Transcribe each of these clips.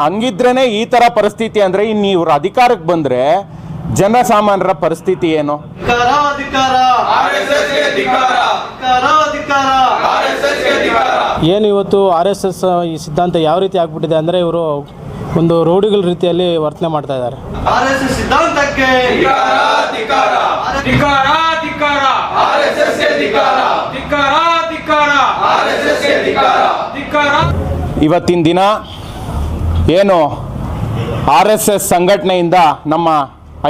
ಹಂಗಿದ್ರೇನೆ ಈ ತರ ಪರಿಸ್ಥಿತಿ ಅಂದ್ರೆ ಇನ್ನು ಇವ್ರ ಅಧಿಕಾರಕ್ಕೆ ಬಂದ್ರೆ ಜನಸಾಮಾನ್ಯರ ಪರಿಸ್ಥಿತಿ ಏನು? ಏನು ಇವತ್ತು ಆರ್ ಎಸ್ ಎಸ್ ಈ ಸಿದ್ಧಾಂತ ಯಾವ ರೀತಿ ಆಗ್ಬಿಟ್ಟಿದೆ ಅಂದರೆ ಇವರು ಒಂದು ರೋಡಿಗಳ ರೀತಿಯಲ್ಲಿ ವರ್ತನೆ ಮಾಡ್ತಾ ಇದ್ದಾರೆ. ಇವತ್ತಿನ ದಿನ ಏನು ಆರ್ ಎಸ್ ಎಸ್ ಸಂಘಟನೆಯಿಂದ ನಮ್ಮ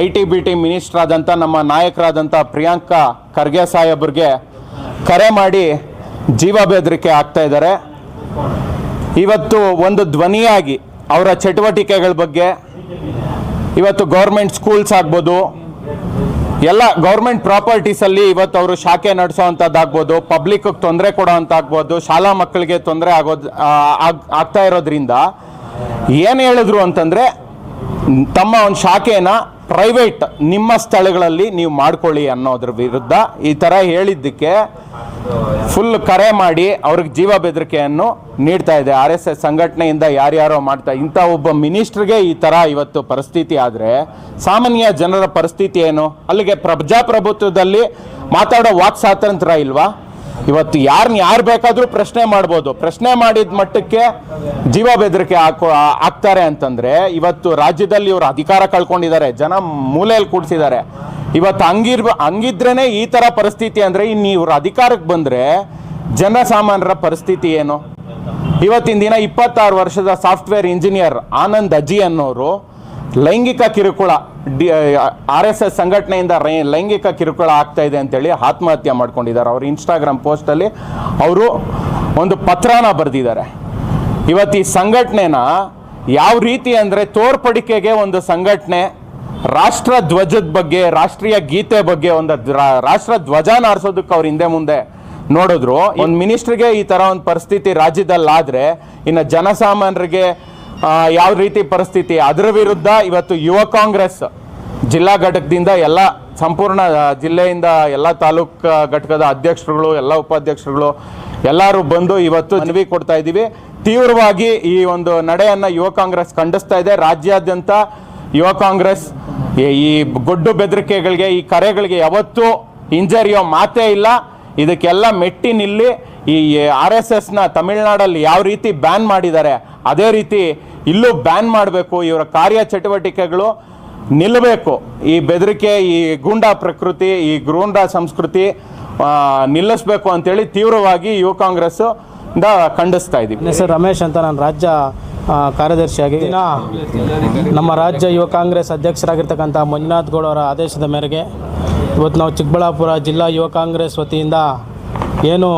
I T B T minister ಆದಂಥ ನಮ್ಮ ನಾಯಕರಾದಂಥ ಪ್ರಿಯಾಂಕಾ ಖರ್ಗೆ ಸಾಹೇಬ್ರಿಗೆ ಕರೆ ಮಾಡಿ ಜೀವ ಬೆದರಿಕೆ ಆಗ್ತಾ ಇದ್ದಾರೆ. ಇವತ್ತು ಒಂದು ಧ್ವನಿಯಾಗಿ ಅವರ ಚಟುವಟಿಕೆಗಳ ಬಗ್ಗೆ, ಇವತ್ತು ಗೌರ್ಮೆಂಟ್ ಸ್ಕೂಲ್ಸ್ ಆಗ್ಬೋದು, ಎಲ್ಲ ಗೌರ್ಮೆಂಟ್ ಪ್ರಾಪರ್ಟೀಸಲ್ಲಿ ಇವತ್ತು ಅವರು ಶಾಖೆ ನಡೆಸೋವಂಥದ್ದಾಗ್ಬೋದು, ಪಬ್ಲಿಕ್ಗೆ ತೊಂದರೆ ಕೊಡೋವಂಥಾಗ್ಬೋದು ಶಾಲಾ ಮಕ್ಕಳಿಗೆ ತೊಂದರೆ ಆಗೋದು ಆಗ್ತಾ ಇರೋದ್ರಿಂದ ಏನು ಹೇಳಿದ್ರು ಅಂತಂದರೆ ತಮ್ಮ ಒಂದು ಶಾಖೆನ ಪ್ರೈವೇಟ್ ನಿಮ್ಮ ಸ್ಥಳಗಳಲ್ಲಿ ನೀವು ಮಾಡ್ಕೊಳ್ಳಿ ಅನ್ನೋದ್ರ ವಿರುದ್ಧ ಈ ಥರ ಹೇಳಿದ್ದಕ್ಕೆ ಫುಲ್ ಕರೆ ಮಾಡಿ ಅವ್ರಿಗೆ ಜೀವ ಬೆದರಿಕೆಯನ್ನು ನೀಡ್ತಾ ಇದೆ. ಆರ್ ಎಸ್ ಎಸ್ ಸಂಘಟನೆಯಿಂದ ಯಾರ್ಯಾರೋ ಮಾಡ್ತಾ, ಇಂಥ ಒಬ್ಬ ಮಿನಿಸ್ಟ್ರಿಗೆ ಈ ಥರ ಇವತ್ತು ಪರಿಸ್ಥಿತಿ ಆದರೆ, ಸಾಮಾನ್ಯ ಜನರ ಪರಿಸ್ಥಿತಿ ಏನು? ಅಲ್ಲಿಗೆ ಪ್ರಜಾಪ್ರಭುತ್ವದಲ್ಲಿ ಮಾತಾಡೋ ವಾಕ್ ಸ್ವಾತಂತ್ರ್ಯ ಇಲ್ವಾ? ಇವತ್ತು ಯಾರನ್ನ ಯಾರು ಬೇಕಾದರೂ ಪ್ರಶ್ನೆ ಮಾಡ್ಬೋದು. ಪ್ರಶ್ನೆ ಮಾಡಿದ ಮಟ್ಟಕ್ಕೆ ಜೀವ ಬೆದರಿಕೆ ಹಾಕೋ ಹಾಕ್ತಾರೆ ಅಂತಂದ್ರೆ ಇವತ್ತು ರಾಜ್ಯದಲ್ಲಿ ಇವರು ಅಧಿಕಾರ ಕಳ್ಕೊಂಡಿದ್ದಾರೆ. ಜನ ಮೂಲೆಯಲ್ಲಿ ಕೂಡಿಸಿದ್ದಾರೆ. ಇವತ್ತು ಹಂಗಿರ್ ಹಂಗಿದ್ರೇ ಈ ಥರ ಪರಿಸ್ಥಿತಿ ಅಂದರೆ ಇನ್ನು ಇವ್ರ ಅಧಿಕಾರಕ್ಕೆ ಬಂದರೆ ಜನಸಾಮಾನ್ಯರ ಪರಿಸ್ಥಿತಿ ಏನು? ಇವತ್ತಿನ ದಿನ ಇಪ್ಪತ್ತಾರು ವರ್ಷದ ಸಾಫ್ಟ್ವೇರ್ ಇಂಜಿನಿಯರ್ ಆನಂದ್ ಅಜಿ ಅನ್ನೋರು ಲೈಂಗಿಕ ಕಿರುಕುಳ, ಡಿ ಆರ್ ಎಸ್ ಎಸ್ ಸಂಘಟನೆಯಿಂದ ಲೈಂಗಿಕ ಕಿರುಕುಳ ಆಗ್ತಾ ಇದೆ ಅಂತೇಳಿ ಆತ್ಮಹತ್ಯೆ ಮಾಡ್ಕೊಂಡಿದ್ದಾರೆ. ಅವ್ರ ಇನ್ಸ್ಟಾಗ್ರಾಮ್ ಪೋಸ್ಟಲ್ಲಿ ಅವರು ಒಂದು ಪತ್ರನ ಬರೆದಿದ್ದಾರೆ. ಇವತ್ತು ಈ ಸಂಘಟನೆನ ಯಾವ ರೀತಿ ಅಂದರೆ ತೋರ್ಪಡಿಕೆಗೆ ಒಂದು ಸಂಘಟನೆ, ರಾಷ್ಟ್ರ ಧ್ವಜದ ಬಗ್ಗೆ, ರಾಷ್ಟ್ರೀಯ ಗೀತೆ ಬಗ್ಗೆ ಒಂದು ರಾಷ್ಟ್ರ ಧ್ವಜನ ಆರಿಸೋದಕ್ಕೆ ಅವ್ರು ಹಿಂದೆ ಮುಂದೆ ನೋಡಿದ್ರು. ಒಂದು ಮಿನಿಸ್ಟ್ರಿಗೆ ಈ ಥರ ಒಂದು ಪರಿಸ್ಥಿತಿ ರಾಜ್ಯದಲ್ಲಾದರೆ ಇನ್ನು ಜನಸಾಮಾನ್ಯರಿಗೆ ಯಾವ ರೀತಿ ಪರಿಸ್ಥಿತಿ? ಅದರ ವಿರುದ್ಧ ಇವತ್ತು ಯುವ ಕಾಂಗ್ರೆಸ್ ಜಿಲ್ಲಾ ಘಟಕದಿಂದ ಎಲ್ಲ ಸಂಪೂರ್ಣ ಜಿಲ್ಲೆಯಿಂದ ಎಲ್ಲ ತಾಲೂಕ್ ಘಟಕದ ಅಧ್ಯಕ್ಷರುಗಳು, ಎಲ್ಲ ಉಪಾಧ್ಯಕ್ಷರುಗಳು ಎಲ್ಲರೂ ಬಂದು ಇವತ್ತು ಮನವಿ ಕೊಡ್ತಾ ಇದ್ದೀವಿ. ತೀವ್ರವಾಗಿ ಈ ಒಂದು ನಡೆಯನ್ನು ಯುವ ಕಾಂಗ್ರೆಸ್ ಖಂಡಿಸ್ತಾ ಇದೆ. ರಾಜ್ಯಾದ್ಯಂತ ಯುವ ಕಾಂಗ್ರೆಸ್ ಈ- ಗೊಡ್ಡು ಬೆದರಿಕೆಗಳಿಗೆ, ಈ ಕರೆಗಳಿಗೆ ಯಾವತ್ತೂ ಹಿಂಜರಿಯೋ ಮಾತೇ ಇಲ್ಲ. ಇದಕ್ಕೆಲ್ಲ ಮೆಟ್ಟಿ ನಿಲ್ಲಿ ಈ ಆರ್ ಎಸ್ ಎಸ್ನ ತಮಿಳ್ನಾಡಲ್ಲಿ ಯಾವ ರೀತಿ ಬ್ಯಾನ್ ಮಾಡಿದ್ದಾರೆ, ಅದೇ ರೀತಿ ಇಲ್ಲೂ ಬ್ಯಾನ್ ಮಾಡಬೇಕು, ಇವರ ಕಾರ್ಯ ಚಟುವಟಿಕೆಗಳು ನಿಲ್ಲಬೇಕು. ಈ ಬೆದರಿಕೆ, ಈ ಗೂಂಡಾ ಪ್ರಕೃತಿ, ಈ ಗೂಂಡಾ ಸಂಸ್ಕೃತಿ ನಿಲ್ಲಿಸ್ಬೇಕು ಅಂತೇಳಿ ತೀವ್ರವಾಗಿ ಯುವ ಕಾಂಗ್ರೆಸ್ ಖಂಡಿಸ್ತಾ ಇದ್ದೀವಿ. ಸರ್ ರಮೇಶ್ ಅಂತ ನಾನು ರಾಜ್ಯ ಕಾರ್ಯದರ್ಶಿಯಾಗಿ ನಮ್ಮ ರಾಜ್ಯ ಯುವ ಕಾಂಗ್ರೆಸ್ ಅಧ್ಯಕ್ಷರಾಗಿರ್ತಕ್ಕಂಥ ಮಂಜುನಾಥ್ ಗೌಡ ಅವರ ಆದೇಶದ ಮೇರೆಗೆ ಇವತ್ತು ನಾವು ಚಿಕ್ಕಬಳ್ಳಾಪುರ ಜಿಲ್ಲಾ ಯುವ ಕಾಂಗ್ರೆಸ್ ವತಿಯಿಂದ ಏನು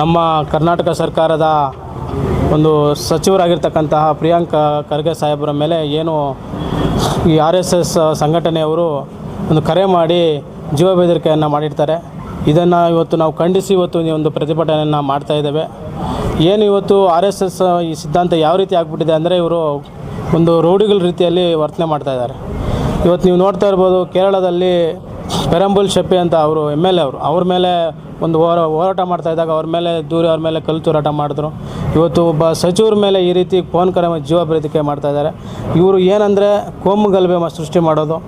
ನಮ್ಮ ಕರ್ನಾಟಕ ಸರ್ಕಾರದ ಒಂದು ಸಚಿವರಾಗಿರ್ತಕ್ಕಂತಹ ಪ್ರಿಯಾಂಕ ಖರ್ಗೆ ಸಾಹೇಬರ ಮೇಲೆ ಏನು ಈ ಆರ್ ಎಸ್ ಎಸ್ ಸಂಘಟನೆಯವರು ಒಂದು ಕರೆ ಮಾಡಿ ಜೀವ ಬೆದರಿಕೆಯನ್ನು ಮಾಡಿರ್ತಾರೆ. ಇದನ್ನು ಇವತ್ತು ನಾವು ಖಂಡಿಸಿ ಇವತ್ತು ಒಂದು ಪ್ರತಿಭಟನೆಯನ್ನು ಮಾಡ್ತಾ ಇದ್ದೇವೆ. ಏನು ಇವತ್ತು ಆರ್ ಎಸ್ ಎಸ್ ಈ ಸಿದ್ಧಾಂತ ಯಾವ ರೀತಿ ಆಗಿಬಿಟ್ಟಿದೆ ಅಂದರೆ ಇವರು ಒಂದು ರೌಡಿಗಳ ರೀತಿಯಲ್ಲಿ ವರ್ತನೆ ಮಾಡ್ತಾ ಇದ್ದಾರೆ. ಇವತ್ತು ನೀವು ನೋಡ್ತಾ ಇರ್ಬೋದು ಕೇರಳದಲ್ಲಿ ಪೆರಂಬುಲ್ ಶೆಪ್ಪಿ ಅಂತ ಅವರು ಎಂ ಎಲ್ ಎ ಅವರು, ಅವ್ರ ಮೇಲೆ ಒಂದು ಹೋರ, ಹೋರಾಟ ಮಾಡ್ತಾ ಇದ್ದಾಗ ಅವ್ರ ಮೇಲೆ ದೂರ, ಅವ್ರ ಮೇಲೆ ಕಲ್ಲು ತೂರಾಟ ಮಾಡಿದ್ರು. ಇವತ್ತು ಒಬ್ಬ ಸಚಿವರ ಮೇಲೆ ಈ ರೀತಿ ಫೋನ್ ಕರೆ ಜೀವ ಬೆದರಿಕೆ ಮಾಡ್ತಾ ಇದ್ದಾರೆ. ಇವರು ಏನಂದರೆ ಕೋಮು ಗಲಭೆ ಸೃಷ್ಟಿ ಮಾಡೋದು.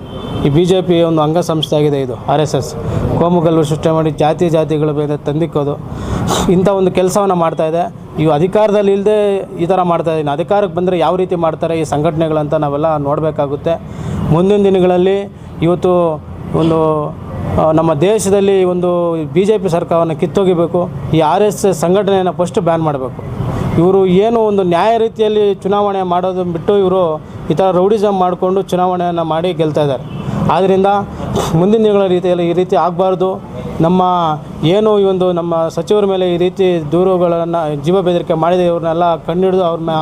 ಈ ಬಿ ಜೆ ಪಿ ಒಂದು ಅಂಗಸಂಸ್ಥೆ ಆಗಿದೆ ಇದು, ಆರ್ ಎಸ್ ಎಸ್. ಕೋಮು ಸೃಷ್ಟಿ ಮಾಡಿ ಜಾತಿ, ಜಾತಿಗಳ ಮೇಲೆ ತಂದಿಕ್ಕೋದು. ಇಂಥ ಒಂದು ಕೆಲಸವನ್ನು ಮಾಡ್ತಾ ಇದೆ. ಇವು ಅಧಿಕಾರದಲ್ಲಿ ಇಲ್ಲದೆ ಈ ಥರ ಮಾಡ್ತಾ ಇದ್ದೀನಿ. ಅಧಿಕಾರಕ್ಕೆ ಬಂದರೆ ಯಾವ ರೀತಿ ಮಾಡ್ತಾರೆ ಈ ಸಂಘಟನೆಗಳಂತ ನಾವೆಲ್ಲ ನೋಡಬೇಕಾಗುತ್ತೆ. ಮುಂದಿನ ದಿನಗಳಲ್ಲಿ ಇವತ್ತು ಒಂದು ನಮ್ಮ ದೇಶದಲ್ಲಿ ಒಂದು ಬಿ ಜೆ ಪಿ ಸರ್ಕಾರವನ್ನು ಕಿತ್ತೊಗಿಬೇಕು, ಈ ಆರ್ ಎಸ್ ಎಸ್ ಸಂಘಟನೆಯನ್ನು ಫಸ್ಟ್ ಬ್ಯಾನ್ ಮಾಡಬೇಕು. ಇವರು ಏನು ಒಂದು ನ್ಯಾಯ ರೀತಿಯಲ್ಲಿ ಚುನಾವಣೆ ಮಾಡೋದು ಬಿಟ್ಟು ಇವರು ಈ ಥರ ರೌಡಿಸಮ್ ಮಾಡಿಕೊಂಡು ಚುನಾವಣೆಯನ್ನು ಮಾಡಿ ಗೆಲ್ತಾ ಇದ್ದಾರೆ. ಆದ್ದರಿಂದ ಮುಂದಿನ ದಿನಗಳ ರೀತಿಯಲ್ಲಿ ಈ ರೀತಿ ಆಗಬಾರ್ದು. ನಮ್ಮ ಏನು ಈ ಒಂದು ನಮ್ಮ ಸಚಿವರ ಮೇಲೆ ಈ ರೀತಿ ದೂರುಗಳನ್ನು ಜೀವ ಬೆದರಿಕೆ ಮಾಡಿದೆ, ಇವ್ರನ್ನೆಲ್ಲ ಕಂಡುಹಿಡಿದು ಅವ್ರ ಮೇ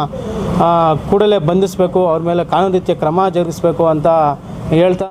ಕೂಡಲೇ ಬಂಧಿಸಬೇಕು, ಅವ್ರ ಮೇಲೆ ಕಾನೂನು ರೀತಿಯ ಕ್ರಮ ಜರುಗಿಸಬೇಕು ಅಂತ ಹೇಳ್ತಾ